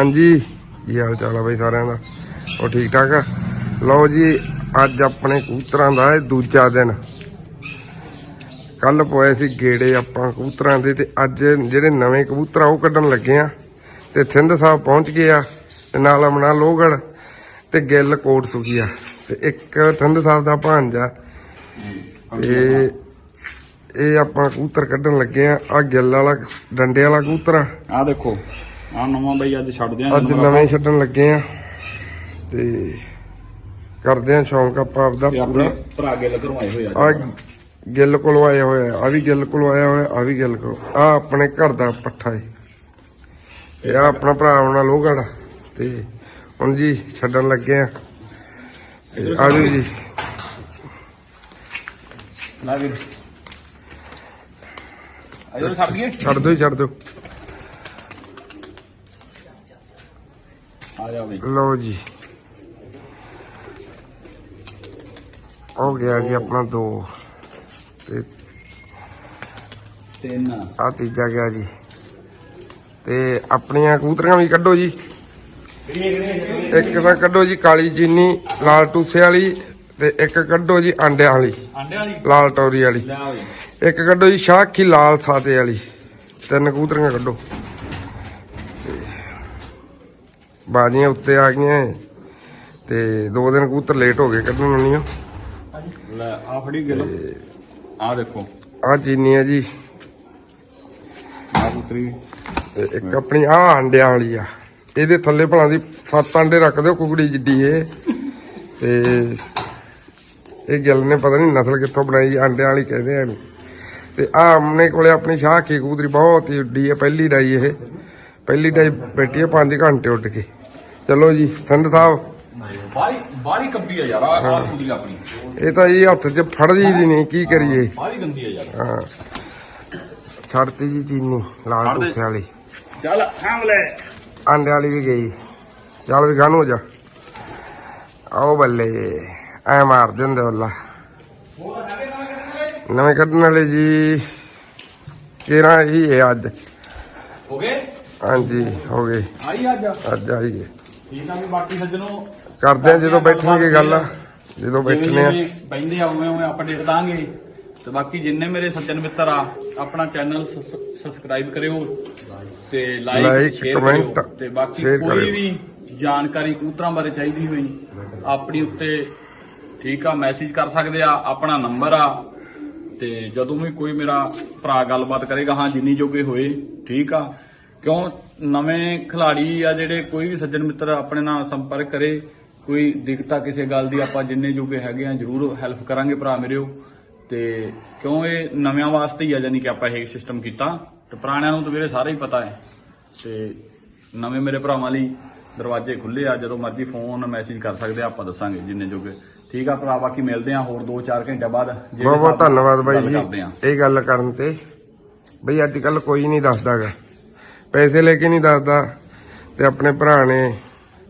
ਹਾਂਜੀ, ਕੀ ਹਾਲ ਚਾਲ ਆ ਬਈ ਸਾਰਿਆਂ ਦਾ? ਉਹ ਠੀਕ ਠਾਕ ਆ? ਲਓ ਜੀ, ਅੱਜ ਆਪਣੇ ਕਬੂਤਰਾਂ ਦਾ ਇਹ ਦੂਜਾ ਦਿਨ। ਕੱਲ ਪੋਏ ਸੀ ਗੇੜੇ ਆਪਾਂ ਕਬੂਤਰਾਂ ਦੇ ਤੇ ਅੱਜ ਜਿਹੜੇ ਨਵੇਂ ਕਬੂਤਰ ਆ, ਉਹ ਕੱਢਣ ਲੱਗੇ ਆ। ਤੇ ਥਿੰਦ ਸਾਹਿਬ ਪਹੁੰਚ ਗਏ ਆ, ਤੇ ਨਾਲ ਅਮਨਾ ਲੋਹਗੜ ਤੇ ਗਿੱਲ ਕੋਟ ਸੁਖੀਆ ਤੇ ਇੱਕ ਥਿੰਦ ਸਾਹਿਬ ਦਾ ਭਾਂਜਾ ਤੇ ਇਹ ਆਪਾਂ ਕਬੂਤਰ ਕੱਢਣ ਲੱਗੇ ਆ। ਆ ਗਿੱਲ ਵਾਲਾ, ਡੰਡੇ ਵਾਲਾ ਕਬੂਤਰ ਆ। ਦੇਖੋ। ਆ ਨਵਾਂ ਬਈ ਅੱਜ ਆਂ ਨਵੇਂ ਛੱਡਣ ਲੱਗੇ ਆ ਤੇ ਕਰਦੇ ਆ ਸ਼ੌਂਕ ਆਪਾਂ ਆਪਦਾ ਪੂਰਾ। ਭਰਾ ਅੱਗੇ ਲੱਗਰੋਂ ਆਏ ਹੋਏ ਆ ਗਿੱਲ ਕੋਲੋਂ ਆਇਆ ਹੋਇਆ ਆ ਵੀ ਗਿੱਲ ਕੋਲੋਂ ਆਇਆ ਹੋਇਆ ਆ ਵੀ ਗਿੱਲ ਕੋਲ। ਆ ਆਪਣੇ ਘਰ ਦਾ ਪੱਠਾ ਏ। ਇਹ ਆ ਆਪਣਾ ਭਰਾ ਆਉਣਾ ਲੋਹਗੜ ਤੇ ਹੁਣ ਜੀ ਛੱਡਣ ਲੱਗੇ ਆ। ਤੇ ਆ ਜਾਓ ਜੀ। ਲੈ ਵੀਰ। ਆਇਓ ਛੱਡ ਦਿਓ ਛੱਡ ਦਿਓ ਆ ਜਾ ਬਈ ਲਓ ਜੀ। ਹੋ ਗਿਆ ਜੀ ਆਪਣਾ ਦੋ ਤੇ ਤਿੰਨ। ਆ ਤੀਜਾ ਗਿਆ ਜੀ। ਤੇ ਆਪਣੀਆਂ ਕਬੂਤਰੀਆਂ ਵੀ ਕੱਢੋ ਜੀ। ਇੱਕ ਤਾਂ ਕੱਢੋ ਜੀ ਕਾਲੀ ਚੀਨੀ ਲਾਲ ਟੂਸੇ ਵਾਲੀ ਤੇ ਇੱਕ ਕੱਢੋ ਜੀ ਆਂਡਿਆਂ ਵਾਲੀ। ਲਾਲ ਟੌਰੀ ਵਾਲੀ। ਲੈ ਇੱਕ ਕੱਢੋ ਜੀ ਸ਼ਾਖੀ ਲਾਲ ਸਾਤੇ ਵਾਲੀ। ਤਿੰਨ ਕਬੂਤਰੀਆਂ ਕੱਢੋ ਤੇ ਬਾਜੀਆਂ ਉੱਤੇ ਆ ਗਈਆਂ ਤੇ ਦੋ ਦਿਨ ਕਬੂਤਰ ਲੇਟ ਹੋ ਗਏ ਕੱਢਣ ਨਹੀਂ ਲੈ ਆ ਫੜੀ ਗਿਲ। ਆ ਦੇਖੋ। ਆ ਚੀਨੀ ਆ ਜੀ। ਆ ਪੁੱਤਰੀ ਤੇ ਇੱਕ ਆਪਣੀ ਆ ਆਂਡਿਆਂ ਵਾਲੀ ਆ। ਇਹਦੇ ਥੱਲੇ ਭਲਾਂ ਦੀ ਸੱਤ ਆਂਡੇ ਰੱਖ ਦਿਓ ਕੁਕੜੀ ਜਿੱਡੀ ਇਹ ਤੇ ਇਹ ਗਿੱਲ ਨੇ ਪਤਾ ਨਹੀਂ ਨਸਲ ਕਿੱਥੋਂ ਬਣਾਈ ਆਂਡਿਆਂ ਵਾਲੀ ਕਹਿੰਦੇ ਆ ਇਹਨੂੰ। ਤੇ ਆ ਆਮਨੇ ਕੋਲੇ ਆਪਣੀ ਸ਼ਾਖੀ ਕਬੂਤਰੀ ਬਹੁਤ ਹੀ ਉੱਡੀ ਹੈ ਪਹਿਲੀ ਡਾਈ ਇਹ। ਪਹਿਲੀ ਡਾਈ ਬੈਠੀ ਹੈ 5 ਘੰਟੇ ਉੱਡ ਕੇ ਚਲੋ ਜੀ ਸੰਧ ਸਾਹਿਬ। ਬਾਲੀ ਬਾਲੀ ਕੱਬੀ ਆ ਯਾਰ ਆ ਆ ਕੁੜੀ ਆਪਣੀ। ਇਹ ਤਾਂ ਜੀ ਹੱਥ 'ਚ ਫੜਦੀ ਦੀ ਨਹੀਂ ਕੀ ਕਰੀਏ? ਬਾਲੀ ਗੰਦੀ ਆ ਯਾਰ। ਹਾਂ। ਛੱਡਤੀ ਜੀ ਚੀਨੀ ਲਾਲ ਛੱਡ ਦੇ। ਟੂਸੇ ਵਾਲੀ। ਚੱਲ ਹਮਲੇ ਆਂਡੇ ਵਾਲੀ ਵੀ ਗਈ। ਚੱਲ ਵੀ ਗਾਨੂੰ ਹੋ ਜਾ। ਆਓ ਬੱਲੇ ਐ ਮਾਰ ਦਿੰਦੇ ਵੱਲਾ ਨਵੇਂ ਕੱਢਣ ਵਾਲੇ ਜੀ ਕਿਹੜਾ ਹੀ ਹੈ ਅੱਜ। ਹੋ ਗਏ? ਹਾਂਜੀ ਹੋ ਗਏ। ਆਈ ਅੱਜ? ਅੱਜ ਆਈਏ ਠੀਕ ਆ ਵੀ ਬਾਕੀ ਸੱਜਣੋ ਕਰਦੇ ਆ ਜਦੋਂ ਬੈਠਾਂਗੇ ਗੱਲ ਜਦੋਂ ਬੈਠਨੇ ਆ। ਜਿਵੇਂ ਬੈਠਦੇ ਆ ਉਵੇਂ ਉਵੇਂ ਅਪਡੇਟ ਦਾਂਗੇ। ਤੇ ਬਾਕੀ ਜਿੰਨੇ ਮੇਰੇ ਸੱਜਣ ਮਿੱਤਰ ਆ ਆਪਣਾ ਚੈਨਲ ਸਬਸਕ੍ਰਾਈਬ ਕਰਿਓ ਤੇ ਲਾਈਕ ਸ਼ੇਅਰ ਕਰਿਓ। ਤੇ ਬਾਕੀ ਕੋਈ। ਵੀ ਜਾਣਕਾਰੀ ਕੂਤਰਾਂ ਬਾਰੇ ਚਾਹੀਦੀ ਹੋਈ ਆਪਣੀ ਉੱਤੇ ਠੀਕ ਆ ਮੈਸੇਜ ਕਰ ਸਕਦੇ ਆ। ਆਪਣਾ ਨੰਬਰ ਆ। ਤੇ ਜਦੋਂ ਵੀ ਕੋਈ ਮੇਰਾ ਭਰਾ ਗੱਲਬਾਤ ਕਰੇਗਾ ਹਾਂ ਜਿੰਨੀ ਜੋਗੇ ਹੋਏ ਠੀਕ ਆ। ਕਿਉਂ ਨਵੇਂ ਖਿਲਾੜੀ ਆ ਜਿਹੜੇ ਕੋਈ ਵੀ ਸੱਜਣ ਮਿੱਤਰ ਆਪਣੇ ਨਾਲ ਸੰਪਰਕ ਕਰੇ ਕੋਈ ਦਿੱਕਤ ਆ ਕਿਸੇ ਗੱਲ ਦੀ ਆਪਾਂ ਜਿੰਨੇ ਜੋਗੇ ਹੈਗੇ ਆ ਜਰੂਰ ਹੈਲਪ ਕਰਾਂਗੇ ਭਰਾ ਮੇਰਿਓ। ਤੇ ਕਿਉਂ ਇਹ ਨਵਿਆਂ ਵਾਸਤੇ ਹੀ ਆ ਜਾਨੀ ਕਿ ਆਪਾਂ ਇਹ ਸਿਸਟਮ ਕੀਤਾ। ਤੇ ਪੁਰਾਣਿਆਂ ਨੂੰ ਤਾਂ ਵੀਰੇ ਸਾਰੇ ਹੀ ਪਤਾ ਹੈ। ਤੇ ਨਵੇਂ ਮੇਰੇ ਭਰਾਵਾਂ ਲਈ ਦਰਵਾਜ਼ੇ ਖੁੱਲੇ ਆ ਜਦੋਂ ਮਰਜ਼ੀ ਫੋਨ ਮੈਸੇਜ ਕਰ ਸਕਦੇ ਆ ਆਪਾਂ ਦੱਸਾਂਗੇ ਜਿੰਨੇ ਜੋਗੇ। ਠੀਕ ਆ ਭਰਾ ਬਾਕੀ ਮਿਲਦੇ ਆ ਹੋਰ 2-4 ਘੰਟੇ ਬਾਅਦ। ਬਹੁਤ ਬਹੁਤ ਧੰਨਵਾਦ ਬਾਈ ਜੀ ਇਹ ਗੱਲ ਕਰਨ ਤੇ। ਬਈ ਅੱਜ ਕੱਲ ਕੋਈ ਨਹੀਂ ਦੱਸਦਾਗਾ। ਪੈਸੇ ਲੈ ਕੇ ਨਹੀਂ ਦੱਸਦਾ ਤੇ ਆਪਣੇ ਭਰਾ ਨੇ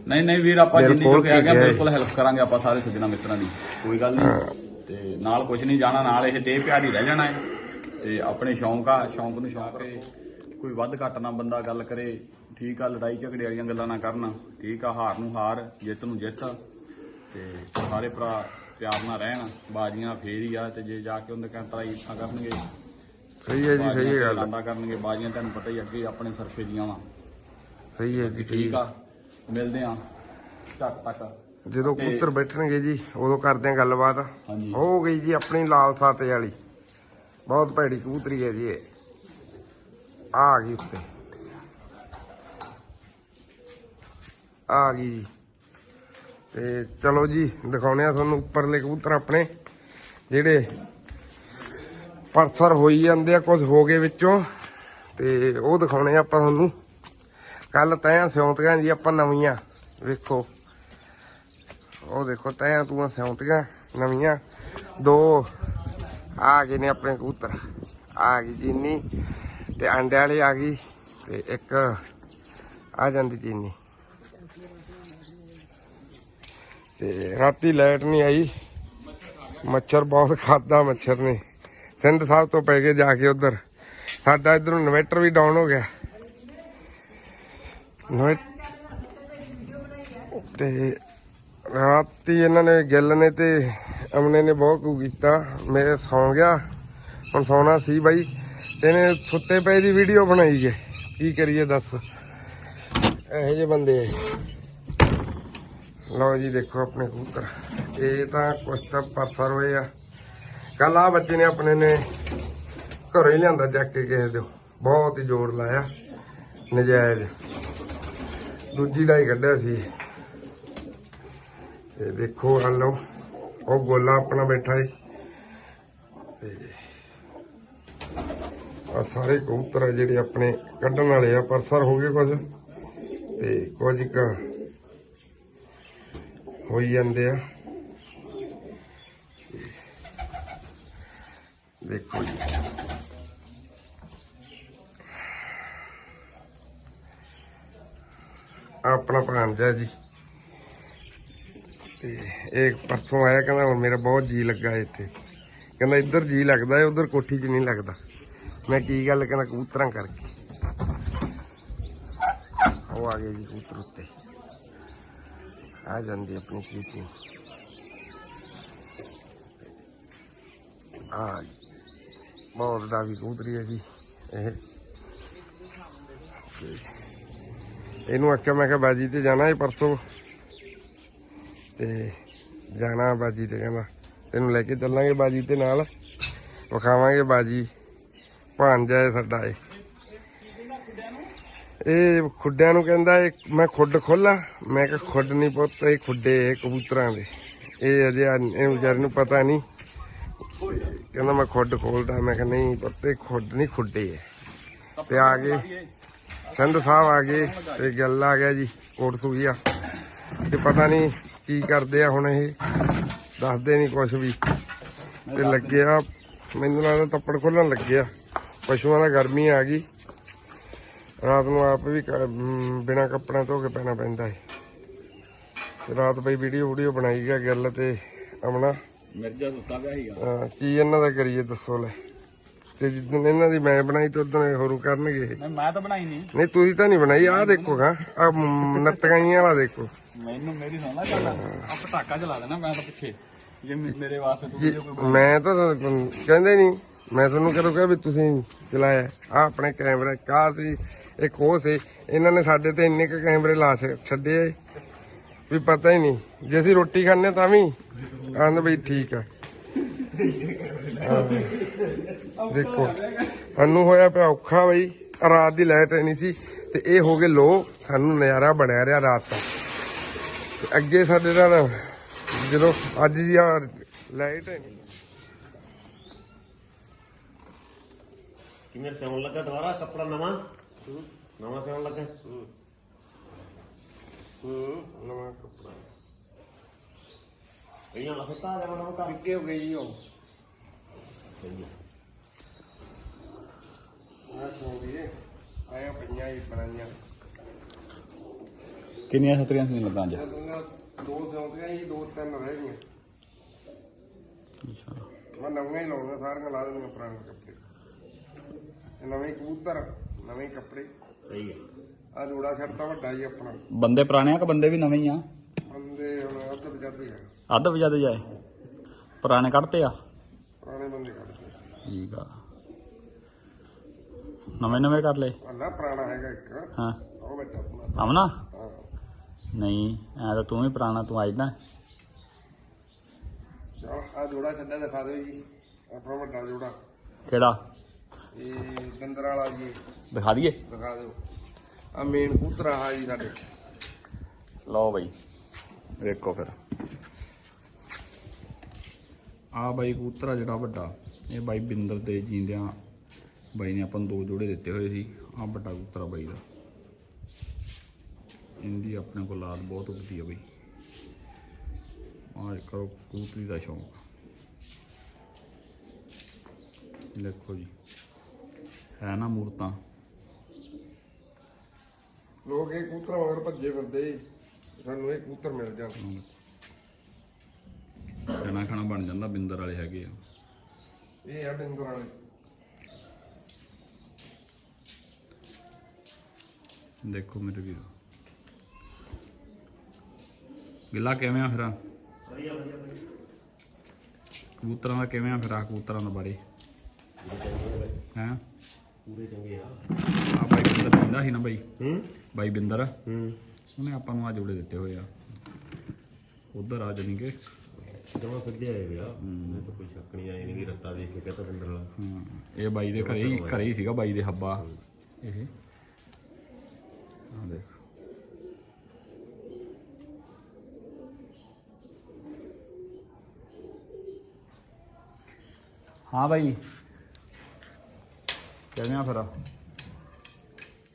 ਨਹੀਂ ਨਹੀਂ ਵੀਰ ਆਪਾਂ ਜਿੰਨੀ ਖੋਲ ਜੋਗੇ ਕੇ ਹੈਗੇ ਆ, ਗਿਆ ਬਿਲਕੁਲ ਹੈਲਪ ਕਰਾਂਗੇ ਆਪਾਂ ਸਾਰੇ ਸੱਜਣਾ ਮਿੱਤਰਾਂ ਦੀ। ਕੋਈ ਗੱਲ ਨਹੀਂ। ਤੇ ਨਾਲ ਕੁਝ ਨਹੀਂ ਜਾਣਾ ਨਾਲ ਇਹ ਟੇ ਪਿਆਰੀ ਰਹਿ ਜਾਣਾ ਹੈ। ਤੇ ਆਪਣੇ ਸ਼ੌਂਕ ਆ ਸ਼ੌਂਕ ਨੂੰ ਸ਼ੌਂਕ ਹੈ ਕੋਈ ਵੱਧ ਘੱਟ ਨਾ ਬੰਦਾ ਗੱਲ ਕਰੇ। ਠੀਕ ਆ ਲੜਾਈ ਝਗੜੇ ਵਾਲੀਆਂ ਗੱਲਾਂ ਨਾ ਕਰਨ। ਠੀਕ ਆ ਹਾਰ ਨੂੰ ਹਾਰ ਜਿੱਤ ਨੂੰ ਜਿੱਤ। ਤੇ ਸਾਰੇ ਭਰਾ ਪਿਆਰ ਨਾਲ ਰਹਿਣ ਬਾਜੀਆਂ ਫੇਰ ਹੀ ਆ ਤੇ ਜੇ ਜਾ ਕੇ ਉਹਦੇ ਕਹਿੰਦਾ ਇਦਾਂ ਕਰਨਗੇ ਸਹੀ ਹੈ ਜੀ ਸਹੀ ਹੈ ਗੱਲ। ਲਾਂਦਾ ਕਰਨਗੇ ਬਾਜੀਆਂ ਤੁਹਾਨੂੰ ਪਤਾ ਹੀ ਅੱਗੇ ਆਪਣੇ ਸਰਫੇ ਦੀਆਂ ਵਾ। ਸਹੀ ਹੈ ਜੀ ਠੀਕ ਆ ਮਿਲਦੇ ਆ ਝੱਟ ਤੱਕ। ਜਦੋਂ ਕਬੂਤਰ ਬੈਠਣਗੇ ਜੀ ਉਦੋਂ ਕਰਦੇ ਆ ਗੱਲਬਾਤ। ਹੋ ਗਈ ਜੀ ਆਪਣੀ ਲਾਲ ਸਾਤੇ ਵਾਲੀ। ਬਹੁਤ ਭੈੜੀ ਕਬੂਤਰੀ ਹੈ ਜੀ ਇਹ। ਆ ਗਈ ਉੱਤੇ। ਆ ਗਈ ਤੇ ਚਲੋ ਜੀ ਦਿਖਾਉਣੇ ਆ ਤੁਹਾਨੂੰ ਉੱਪਰਲੇ ਕਬੂਤਰ ਆਪਣੇ ਜਿਹੜੇ ਪਰਸਰ ਹੋਈ ਜਾਂਦੇ ਆ, ਕੁਝ ਹੋ ਗਏ ਵਿੱਚੋਂ। ਤੇ ਉਹ ਦਿਖਾਉਣੇ ਆਪਾਂ ਤੁਹਾਨੂੰ। ਕੱਲ ਤੈਆਂ ਸਿਉਂਤੀਆਂ ਜੀ, ਆਪਾਂ ਨਵੀਆਂ। ਵੇਖੋ। ਉਹ ਦੇਖੋ ਤੈਂ ਤੂੰ ਸਿਉਂਤੀਆਂ, ਨਵੀਆਂ। ਦੋ ਆ ਗਏ ਨੇ ਆਪਣੇ ਕਬੂਤਰ। ਆ ਗਈ ਚੀਨੀ ਤੇ ਅੰਡੇ ਵਾਲੀ ਆ ਗਈ ਤੇ ਇੱਕ ਆ ਜਾਂਦੀ ਚੀਨੀ। ਤੇ ਰਾਤੀ ਲਾਈਟ ਨਹੀਂ ਆਈ। ਮੱਛਰ ਬਹੁਤ ਖਾਦਾ ਮੱਛਰ ਨੇ। ਸਿੰਧ ਸਾਹਿਬ ਤੋਂ ਪੈ ਕੇ ਜਾ ਕੇ ਉਧਰ। ਸਾਡਾ ਇਧਰੋਂ ਇਨਵੇਟਰ ਵੀ ਡਾਊਨ ਹੋ ਗਿਆ। ਇਨਵੇਟ ਤੇ ਰਾਤੀ ਇਹਨਾਂ ਨੇ ਗਿੱਲ ਨੇ ਤੇ ਅਮਨੇ ਨੇ ਬਹੁਤ ਕੁ ਕੀਤਾ। ਮੈਂ ਸੌਂ ਗਿਆ। ਹੁਣ ਸੌਣਾ ਸੀ ਬਾਈ। ਤੇ ਇਹਨੇ ਸੁੱਤੇ ਪਏ ਦੀ ਵੀਡੀਓ ਬਣਾਈ ਹੈ। ਕੀ ਕਰੀਏ ਦੱਸ। ਇਹੋ ਜਿਹੇ ਬੰਦੇ ਆ। ਲਓ ਜੀ ਦੇਖੋ ਆਪਣੇ ਕਬੂਤਰ। ਇਹ ਤਾਂ ਕੁਛ ਤਾਂ ਪਰਸਰ ਹੋਏ ਆ। ਕੱਲ ਆ ਬੱਚੇ ਨੇ ਆਪਣੇ ਨੇ ਘਰੋਂ ਹੀ ਲਿਆਂਦਾ ਚੱਕ ਕੇ ਕਿਸੇ ਦੇ ਬਹੁਤ ਹੀ ਜ਼ੋਰ ਲਾਇਆ ਨਜਾਇਜ਼। ਦੂਜੀ ਡਾਈ ਕੱਢਿਆ ਸੀ। ਤੇ ਦੇਖੋ ਆ ਉਹ ਗੋਲਾ ਆਪਣਾ ਬੈਠਾ ਹੈ ਤੇ ਆ ਸਾਰੇ ਕਬੂਤਰ ਆ ਜਿਹੜੇ ਆਪਣੇ ਕੱਢਣ ਵਾਲੇ ਆ, ਪਰਸਰ ਹੋ ਗਏ ਕੁਝ ਤੇ ਕੁਝ ਕ ਹੋਈ ਜਾਂਦੇ ਆ। ਦੇਖੋ ਜੀ ਆਹ ਆਪਣਾ ਭਾਂਜਾ ਜੀ। ਤੇ ਇਹ ਪਰਸੋਂ ਆਇਆ, ਕਹਿੰਦਾ ਹੁਣ ਮੇਰਾ ਬਹੁਤ ਜੀ ਲੱਗਾ ਇੱਥੇ। ਕਹਿੰਦਾ ਇੱਧਰ ਜੀ ਲੱਗਦਾ ਹੈ ਉਧਰ ਕੋਠੀ 'ਚ ਨਹੀਂ ਲੱਗਦਾ। ਮੈਂ ਕੀ ਗੱਲ ਕਹਿੰਦਾ ਕਬੂਤਰਾਂ ਕਰਕੇ। ਉਹ ਆ ਗਏ ਜੀ ਕਬੂਤਰ ਉੱਤੇ। ਆ ਜਾਂਦੀ ਆਪਣੀ ਕੀਤੀ ਆ ਬਹੁਤ ਦਾ ਵੀ ਕਬੂਤਰੀ ਹੈ ਜੀ, ਇਹ। ਇਹਨੂੰ ਆਖਿਆ, ਮੈਂ ਕਿਹਾ ਬਾਜੀ ਤੇ ਜਾਣਾ ਹੈ ਪਰਸੋਂ। ਤੇ ਜਾਣਾ ਬਾਜੀ ਤੇ ਕਹਿੰਦਾ, ਤੈਨੂੰ ਲੈ ਕੇ ਚੱਲਾਂਗੇ ਬਾਜੀ ਤੇ ਨਾਲ। ਵਿਖਾਵਾਂਗੇ ਬਾਜੀ। ਭਾਂਜਾ ਹੈ ਸਾਡਾ ਇਹ। ਇਹ ਖੁੱਡਿਆਂ ਨੂੰ ਕਹਿੰਦਾ, ਇਹ ਮੈਂ ਖੁੱਡ ਖੋਲਾ ਮੈਂ ਕਿਹਾ, ਖੁੱਡ ਨਹੀਂ ਪੁੱਤ, ਇਹ ਖੁੱਡੇ ਕਬੂਤਰਾਂ ਦੇ। ਇਹ ਅਜੇ ਇਹ ਵਿਚਾਰੇ ਨੂੰ ਪਤਾ ਨਹੀਂ ਕਹਿੰਦਾ ਮੈਂ ਖੁੱਡ ਖੋਲਦਾ, ਮੈਂ ਕਿਹਾ ਨਹੀਂ ਪੱਤੇ ਖੁੱਡ ਨਹੀਂ ਖੁੱਡੇ। ਹੈ ਤੇ ਆ ਗਏ, ਸੰਧ ਸਾਹਿਬ ਆ ਗਏ ਤੇ ਗੱਲ ਆ ਗਿਆ ਜੀ, ਕੋਟ ਸੁਗੀਆ ਤੇ ਪਤਾ ਨਹੀਂ ਕੀ ਕਰਦੇ ਆ ਹੁਣ ਇਹ, ਦੱਸਦੇ ਨਹੀਂ ਕੁਝ ਵੀ। ਤੇ ਲੱਗਿਆ, ਮੈਨੂੰ ਲੱਗਦਾ ਤੱਪੜ ਖੋਲਣ ਲੱਗਿਆ, ਪਸ਼ੂਆਂ ਦਾ ਗਰਮੀ ਆ ਗਈ। ਰਾਤ ਨੂੰ ਆਪ ਵੀ ਬਿਨਾ ਕੱਪੜਾ ਧੋ ਕੇ ਪੈਣਾ ਪੈਂਦਾ ਹੈ ਰਾਤ ਬਈ ਵੀਡੀਓ ਵੀਡੀਓ ਬਣਾਈ ਗਿਆ ਗੱਲ ਤੇ ਅਮਨਾ। ਮਿਰਜ਼ਾ ਸੁੱਤਾ ਪਿਆ ਸੀਗਾ। ਅਹ ਕੀ ਇਹਨਾਂ ਦਾ ਕਰੀਏ ਦੱਸੋ ਲੈ। ਤੇ ਜਿੱਦਣ ਇਹਨਾਂ ਦੀ ਮੈਂ ਬਣਾਈ ਤੇ ਉਦੋਂ ਹੋਰੂ ਕਰਨਗੇ ਇਹ। ਨਹੀਂ ਮੈਂ ਤਾਂ ਬਣਾਈ ਨਹੀਂ ਨਹੀਂ ਤੁਸੀਂ ਤਾਂ ਨਹੀਂ ਬਣਾਈ ਆਹ ਦੇਖੋ ਹਾਂ ਆ ਨੱਤਗਾਈਆਂ ਵਾਲਾ ਦੇਖੋ। ਮੈਨੂੰ ਮੇਰੀ ਸੁਣਨਾ ਗੱਲ ਆ ਪਟਾਕਾ ਚਲਾ ਦੇਣਾ ਮੈਂ ਤਾਂ ਪਿੱਛੇ। ਜੇ ਮੇ- ਮੇਰੇ ਵਾਸਤੇ ਤੂੰ ਜੀ, ਵੀਡੀਓ ਕੋਈ ਮੈਂ ਤਾਂ ਤੁਹਾਨੂੰ ਕਹਿੰਦੇ ਨਹੀਂ ਮੈਂ ਤੁਹਾਨੂੰ ਕਦੋਂ ਕਿਹਾ ਵੀ ਤੁਸੀਂ ਚਲਾਇਆ ਆ ਆਪਣੇ ਕੈਮਰਾ ਕਾ ਸੀ ਇੱਕ ਉਹ ਸੀ ਇਹਨਾਂ ਨੇ ਸਾਡੇ ਤੇ ਇੰਨੇ ਕ ਕੈਮਰੇ ਲਾ ਛ- ਛੱਡੇ ਆ ਵੀ ਪਤਾ ਹੀ ਨਹੀਂ। ਜੇ ਅਸੀਂ ਰੋਟੀ ਖਾਂਦੇ ਤਾਂ ਵੀ। ਆਂਦ ਬਈ ਠੀਕ ਆ। ਦੇਖੋ, ਸਾਨੂੰ ਹੋਇਆ ਪਿਆ ਔਖਾ ਬਈ। ਰਾਤ ਦੀ ਲਾਈਟ ਨਹੀਂ ਸੀ ਤੇ ਇਹ ਹੋ ਗਏ ਲੋ ਸਾਨੂੰ ਨਜ਼ਾਰਾ ਬਣਿਆ ਰਿਹਾ ਰਾਤ ਦਾ। ਅੱਗੇ ਸਾਡੇ ਨਾਲ ਜਦੋਂ ਅੱਜ ਦੀ ਆ ਲਾਈਟ ਹੈ ਨਹੀਂ ਕਿਵੇਂ ਸਿਉਣ ਲੱਗਾ ਦੁਬਾਰਾ? ਕੱਪੜਾ ਨਵਾਂ? ਨਵਾਂ ਸਿਉਣ ਲੱਗਾ? ਹੂੰ ਨਵਾਂ ਕੱਪੜਾ ਕਈਆਂ ਲਫਤਾ ਆ ਜਾਣਾ ਨਵਾਂ ਕੰਮ ਅੱਗੇ ਹੋ ਗਈ ਉਹ ਸਹੀ ਹੈ ਆ ਸੋ ਗਈ ਆਇਆ ਪਈਆਂ ਹੀ ਬਣਾਈਆਂ ਕਿੰਨੀਆਂ ਛਤਰੀਆਂ ਸੀ ਲੱਗਾ ਅੱਜ ਜਦੋਂ ਦੋ ਸੌਂਦੀਆਂ ਹੀ ਦੋ ਤਿੰਨ ਰਹਿ ਗਈਆਂ ਮੈਂ ਨਵੀਆਂ ਹੀ ਲਾਉਣਾ ਸਾਰੀਆਂ ਲਾ ਦੇਣੀਆਂ ਪੁਰਾਣੇ ਕੱਪੜੇ ਇਹ ਨਵੇਂ ਕਬੂਤਰ ਨਵੇਂ ਕੱਪੜੇ ਸਹੀ ਹੈ ਆ ਜੋੜਾ ਛੱਡਤਾ ਵੱਡਾ ਜੀ ਆਪਣਾ। ਬੰਦੇ ਪੁਰਾਣੇ ਆ ਕਿ ਬੰਦੇ ਵੀ ਨਵੇਂ ਹੀ ਆ? ਬੰਦੇ ਹੁਣ ਅੱਧ ਵਜਾਦੇ ਆ। ਅੱਧ ਵਜਾ ਦੇ ਜਾਏ ਪੁਰਾਣੇ ਕੱਢਤੇ ਆ? ਪੁਰਾਣੇ ਬੰਦੇ ਕੱਢਦੇ ਠੀਕ ਆ। ਨਵੇਂ ਨਵੇਂ ਕਰ ਲਏ? ਨਾ ਪੁਰਾਣਾ ਹੈਗਾ ਇੱਕ। ਹਾਂ। ਉਹ ਬੈਠਾ ਆਪਣਾ। ਆਮਨਾ ਨਹੀਂ ਐ ਤਾਂ ਤੂੰ ਵੀ ਪੁਰਾਣਾ ਤੂੰ ਦਾ ਚਲੋ ਆ ਜੋੜਾ ਛੱਡਿਆ ਦਿਖਾ ਦਿਓ ਜੀ। ਆਪਣਾ ਵੱਡਾ ਜੋੜਾ। ਕਿਹੜਾ? ਇਹ ਬੰਦਰ ਵਾਲਾ ਜੀ। ਦਿਖਾ ਦਈਏ? ਦਿਖਾ ਦਿਓ। ਆ ਮੇਨ ਕੂਤਰਾ ਆ ਜੀ ਸਾਡੇ। ਲਓ ਬਾਈ ਵੇਖੋ ਫਿਰ। ਆ ਬਾਈ ਕੂਤਰਾ ਜਿਹੜਾ ਵੱਡਾ। ਇਹ ਬਾਈ ਬਿੰਦਰ ਦੇ ਜੀਂਦਿਆਂ ਬਾਈ ਨੇ ਆਪਾਂ ਨੂੰ ਦੋ ਜੋੜੇ ਦਿੱਤੇ ਹੋਏ ਸੀ। ਆ ਵੱਡਾ ਕੂਤਰਾ ਬਾਈ ਦਾ। ਇਹਦੀ ਆਪਣੇ ਕੋਲ ਲਾਦ ਬਹੁਤ ਉੱਗਦੀ ਆ ਬਈ। ਆ ਕਰੋ ਕਬੂਤਰੀ ਦਾ ਸ਼ੌਂਕ। ਦੇਖੋ ਜੀ, ਹੈ ਨਾ ਮੂਰਤਾਂ? ਲੋਕ ਇਹ ਕਬੂਤਰਾਂ ਮਗਰ ਭੱਜੇ ਫਿਰਦੇ। ਸਾਨੂੰ ਇਹ ਕਬੂਤਰ ਮਿਲ ਜਾਣ। ਖਾਣਾ ਖਾਣਾ ਬਣ ਜਾਂਦਾ ਬਿੰਦਰ ਵਾਲੇ ਹੈਗੇ ਆ। ਇਹ ਆ ਬਿੰਦਰ ਵਾਲੇ। ਦੇਖੋ ਮੇਰੇ ਵੀਰ। ਗਿੱਲਾ ਕਿਵੇਂ ਆ ਫਿਰ ਵਧੀਆ ਵਧੀਆ ਵਧੀਆ। ਕਬੂਤਰਾਂ ਦਾ ਕਿਵੇਂ ਆ ਫਿਰ ਆ ਕਬੂਤਰਾਂ ਦਾ ਬਾਰੇ? ਹੈ? ਪੂਰੇ ਚੰਗੇ ਆ। ਆ ਬਾਈ ਬਿੰਦਰ ਕਹਿੰਦਾ ਸੀ ਨਾ ਬਾਈ। ਹੂੰ? ਬਾਈ ਬਿੰਦਰ। ਹੂੰ। ਉਹਨੇ ਆਪਾਂ ਨੂੰ ਆ ਜੋੜੇ ਦਿੱਤੇ ਹੋਏ ਆ। ਉਧਰ ਆ ਜਾਣਗੇ ਜਮਾ ਸਿੱਧੇ ਆਏ ਵੇ ਆ। ਮੈਨੂੰ ਤਾਂ ਕੋਈ ਸ਼ੱਕ ਨਹੀਂ ਆਈ ਨਹੀਂ ਰੱਤਾ ਦੇਖ ਕੇ ਕਹਤਾ ਬਿੰਦਰ ਵਾਲਾ ਹਾਂ, ਇਹ ਬਾਈ ਦੇ ਘਰੇ ਹੀ ਘਰੇ ਹੀ ਸੀਗਾ ਬਾਈ ਦੇ ਹੱਬਾ। ਇਹ। ਆ ਦੇਖ। ਹਾਂ ਬਾਈ। ਕਿਵੇਂ ਆ ਫਿਰ।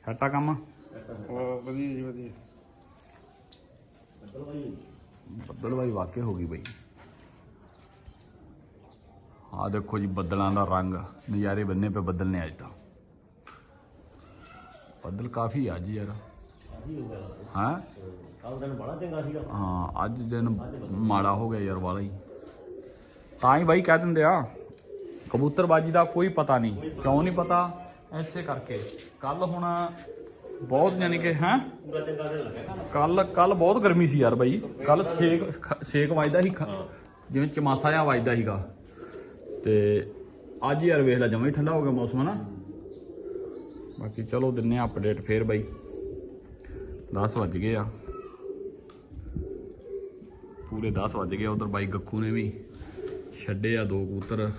ਛੱਟਾ ਕੰਮ? ਹਾਂ ਵਧੀਆ ਜੀ ਵਧੀਆ। ਬੱਦਲ ਬਾਈ ਵਾਕਿਆ ਹੋ ਗਈ ਬਾਈ। ਆ ਦੇਖੋ ਜੀ ਬੱਦਲਾਂ ਦਾ ਰੰਗ ਨਜ਼ਾਰੇ ਬੰਨੇ ਪਏ ਬੱਦਲ ਨੇ ਅੱਜ ਤਾਂ। ਬੱਦਲ ਕਾਫੀ ਆ ਜੀ ਯਾਰ। ਹਾਂ? ਕੱਲ ਦਿਨ ਬੜਾ ਚੰਗਾ ਸੀਗਾ ਹਾਂ ਅੱਜ ਦਿਨ ਮਾੜਾ ਹੋ ਗਿਆ ਯਾਰ ਵਾਲਾ ਹੀ। ਤਾਂ ਹੀ ਬਾਈ ਕਹਿ ਦਿੰਦੇ ਆ। ਕਬੂਤਰਬਾਜੀ ਦਾ ਕੋਈ ਪਤਾ ਨਹੀਂ। ਕਿਉਂ ਨਹੀਂ ਪਤਾ? ਐਸੇ ਕਰਕੇ। ਕੱਲ ਹੁਣ ਬਹੁਤ ਯਾਨੀ ਕਿ, ਹੈ? ਪੂਰਾ ਚੰਗਾ ਕੱਲ ਕੱਲ ਬਹੁਤ ਗਰਮੀ ਸੀ ਯਾਰ ਬਾਈ। ਕੱਲ ਛੇਕ ਛੇਕ ਵੱਜਦਾ ਸੀ, ਖ- ਜਿਵੇਂ ਚਮਾਸਾ ਜਿਹਾ ਵੱਜਦਾ ਸੀਗਾ। ਤੇ ਅੱਜ ਯਾਰ ਵੇਖ ਲੈ, ਜਮਾਂ ਹੀ ਠੰਡਾ ਹੋ ਗਿਆ ਮੌਸਮ ਨਾ ਬਾਕੀ ਚਲੋ ਦਿੰਨੇ ਆ ਅਪਡੇਟ ਫੇਰ ਬਾਈ। 10 ਵੱਜ ਗਏ ਆ। ਪੂਰੇ 10 ਵੱਜ ਗਏ ਉਧਰ ਬਾਈ ਗੱਖੂ ਨੇ ਵੀ ਛੱਡੇ ਆ ਦੋ ਕਬੂਤਰ।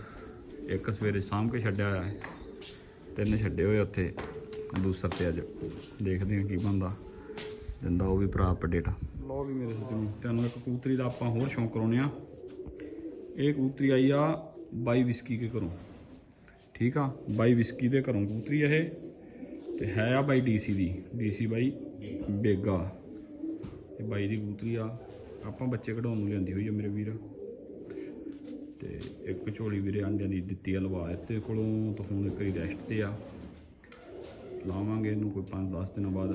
ਇੱਕ ਸਵੇਰੇ ਸਾਂਭ ਕੇ ਛੱਡਿਆ ਹੋਇਆ ਹੈ। ਤਿੰਨ ਛੱਡੇ ਹੋਏ ਉੱਥੇ ਦੂਸਰ ਤੇ ਅੱਜ। ਦੇਖਦੇ ਹਾਂ ਕੀ ਬਣਦਾ। ਦਿੰਦਾ ਉਹ ਵੀ ਭਰਾ ਅਪਡੇਟ ਲੋ ਵੀ ਮੇਰੇ ਸੱਜਣੋ, ਤੁਹਾਨੂੰ ਇੱਕ ਕਬੂਤਰੀ ਦਾ ਆਪਾਂ ਹੋਰ ਸ਼ੌਂਕ ਕਰਾਉਨੇ ਆ ਇਹ ਕਬੂਤਰੀ ਆਈ ਆ ਬਾਈ ਵਿਸਕੀ ਕੇ ਘਰੋਂ। ਠੀਕ ਆ? ਬਾਈ ਵਿਸਕੀ ਦੇ ਘਰੋਂ ਕਬੂਤਰੀ ਇਹ। ਤੇ ਹੈ ਆ ਬਾਈ ਡੀਸੀ ਦੀ। ਡੀਸੀ ਬਾਈ ਬੇਗਾ। ਇਹ ਬਾਈ ਦੀ ਕਬੂਤਰੀ ਆ। ਆਪਾਂ ਬੱਚੇ ਕਢਾਉਣ ਨੂੰ ਲਿਆਂਦੀ ਹੋਈ ਆ ਮੇਰੇ ਵੀਰ। ਤੇ ਇੱਕ ਝੋਲੀ ਵੀਰੇ ਆਂਡਿਆਂ ਦੀ ਦਿੱਤੀ ਆ ਲਵਾ ਤੇ ਕੋਲੋਂ ਤਾਂ ਹੁਣ ਇੱਕ ਹੀ ਰੈਸਟ ਤੇ ਆ। ਲਾਵਾਂਗੇ ਇਹਨੂੰ ਕੋਈ 5-10 ਦਿਨਾਂ ਬਾਅਦ।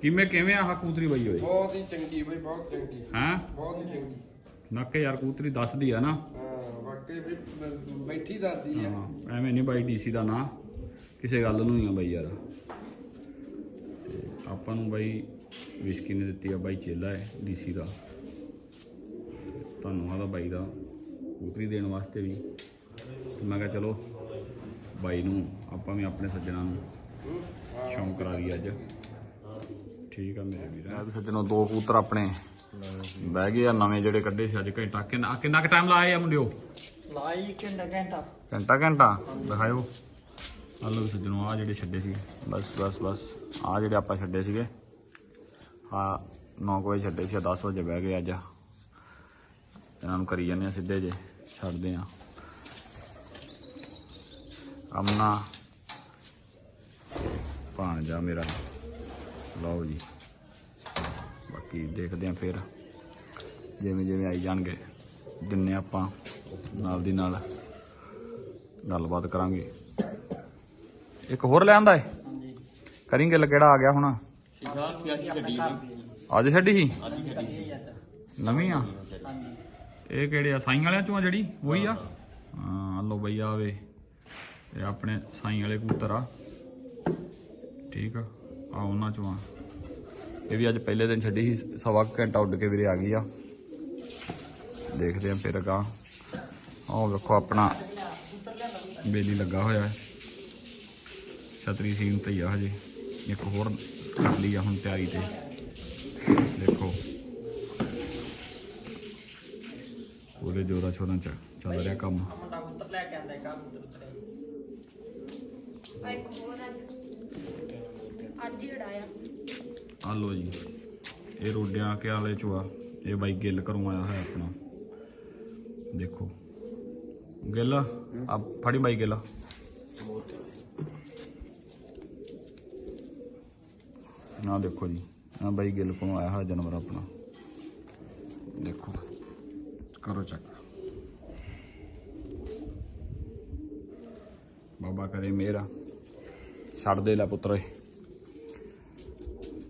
ਕਿਵੇਂ ਕਿਵੇਂ ਆਹ ਕਬੂਤਰੀ ਬਾਈ ਹੋਏ ਬਹੁਤ ਹੀ ਚੰਗੀ ਬਈ ਬਹੁਤ ਚੰਗੀ। ਹੈਂ? ਬਹੁਤ ਹੀ ਚੰਗੀ। ਨੱਕੇ ਯਾਰ ਕਬੂਤਰੀ ਦੱਸਦੀ ਆ ਨਾ। ਹਾਂ ਵਾਕਈ ਵੀ ਬੈਠੀ ਦੱਸਦੀ ਆ। ਹਾਂ ਐਵੇਂ ਨਹੀਂ ਬਾਈ ਡੀਸੀ ਦਾ ਨਾਂ। ਕਿਸੇ ਗੱਲ ਨੂੰ ਹੀ ਆ ਬਾਈ ਯਾਰ। ਤੇ ਆਪਾਂ ਨੂੰ ਬਾਈ ਵਿਸਕੀ ਨੇ ਦਿੱਤੀ ਆ ਬਾਈ ਚੇਲਾ ਹੈ ਡੀਸੀ ਦਾ। ਧੰਨਵਾਦ ਆ ਬਾਈ ਦਾ ਕਬੂਤਰੀ ਦੇਣ ਵਾਸਤੇ ਵੀ। ਮੈਂ ਕਿਹਾ ਚਲੋ ਬਾਈ ਨੂੰ ਆਪਾਂ ਵੀ ਆਪਣੇ ਸੱਜਣਾ ਨੂੰ ਸ਼ੌਂਕ ਕਰਾ ਦਈਏ ਅੱਜ। ਠੀਕ ਆ ਮੇਰੇ ਵੀਰ। ਆ ਸੱਜਣੋ ਦੋ ਕਬੂਤਰ ਆਪਣੇ ਬਹਿ ਗਏ ਆ ਨਵੇਂ ਜਿਹੜੇ ਕੱਢੇ ਸੀ ਅੱਜ ਘੰਟਾ। ਕਿੰਨਾ ਕਿੰਨਾ ਕੁ ਟਾਈਮ ਲਾਇਆ ਆ ਮੁੰਡਿਓ? ਲਾਈ ਘੰਟਾ ਘੰਟਾ। ਘੰਟਾ ਘੰਟਾ? ਦਿਖਾਇਓ। ਆ ਲਓ ਸੱਜਣੋ ਆ ਜਿਹੜੇ ਛੱਡੇ ਸੀ। ਬਸ ਬਸ ਬਸ। ਆ ਜਿਹੜੇ ਆਪਾਂ ਛੱਡੇ ਸੀਗੇ। ਆ 9 ਵਜੇ ਛੱਡੇ ਸੀ 10 ਵਜੇ ਬਹਿ ਗਏ ਅੱਜ। ਇਹਨਾਂ ਨੂੰ ਕਰੀ ਜਾਂਦੇ ਆ ਸਿੱਧੇ ਜੇ। ਛੱਡਦੇ ਆ। ਅਮਨਾ। ਭਾਣਜਾ ਮੇਰਾ। ਲਓ ਜੀ। ਬਾਕੀ ਦੇਖਦੇ ਆ ਫਿਰ। ਜਿਵੇਂ ਜਿਵੇਂ ਆਈ ਜਾਣਗੇ ਦਿੰਨੇ ਆਪਾਂ ਨਾਲ ਦੀ ਨਾਲ ਗੱਲਬਾਤ ਕਰਾਂਗੇ। ਇੱਕ ਹੋਰ ਲੈ ਆਂਦਾ ਏ? ਹਾਂਜੀ। ਕਰੀ ਗੱਲ ਕਿਹੜਾ ਆ ਗਿਆ ਹੁਣ? ਸੀਗਾ ਕਿ ਅੱਜ ਛੱਡੀ ਅੱਜ ਛੱਡੀ ਸੀ? ਅੱਜ ਛੱਡੀ ਹਾਂਜੀ ਨਵੀਂ ਆ? ਇਹ ਕਿਹੜੇ ਆ? ਸਾਈ ਵਾਲਿਆਂ ਚੋਂ ਆ ਜਿਹੜੀ? ਉਹੀ ਆ? ਹਾਂ ਲੋ ਬਈ ਆਵੇ ਇਹ ਆਪਣੇ ਸਾਈ ਵਾਲੇ ਕਬੂਤਰ ਆ। ਠੀਕ ਆ? ਆ ਉਹਨਾਂ ਚੋਂ ਆ। ਇਹ ਵੀ ਅੱਜ ਪਹਿਲੇ ਦਿਨ ਛੱਡੀ ਸੀ ਸਵਾ ਘੰਟਾ ਉੱਡ ਕੇ ਵੀਰੇ ਆ ਗਈ ਆ। ਦੇਖਦੇ ਆ ਫਿਰ ਅਗਾ ਆਹ ਵੇਖੋ ਆਪਣਾ ਬੇਲੀ ਲੱਗਾ ਹੋਇਆ ਹੈ। ਛਤਰੀ ਸੀਨ ਤੇ ਆ ਹਜੇ। ਇੱਕ ਹੋਰ ਕਰ ਲਈ ਆ ਹੁਣ ਤਿਆਰੀ ਤੇ। ਪੂਰੇ ਜੋਰਾ ਛੋਰਾਂ ਚ ਚੱਲ ਰਿਹਾ ਕੰਮ। ਮੁੰਡਾ ਪੁੱਤਰ ਲੈ ਕੇ ਆਂਦਾ ਕਾ ਪੁੱਤਰ ਉਤਰੇ। ਆ ਇੱਕ ਹੋਰ ਅੱਜ। ਅੱਜ ਹੀ ਉਡਾਇਆ। ਆ ਲੋ ਜੀ ਇਹ ਰੋਡਿਆਂ ਕੇ ਵਾਲੇ ਚੋਂ ਆ ਇਹ ਬਾਈ ਗਿੱਲ ਘਰੋਂ ਆਇਆ ਹੈ ਆਪਣਾ। ਦੇਖੋ ਗਿੱਲ ਆ ਫੜੀ ਬਾਈ ਗਿੱਲ। ਆ ਦੇਖੋ ਜੀ ਆ ਬਾਈ ਗਿੱਲ ਕੋਲੋਂ ਆਇਆ ਹੈ ਜਾਨਵਰ ਆਪਣਾ। ਦੇਖੋ ਕਰੋ ਚੱਕ ਬਾਬਾ ਕਰੇ ਮੇਰਾ ਛੱਡ ਦੇ ਲੈ ਪੁੱਤਰ ਓਏ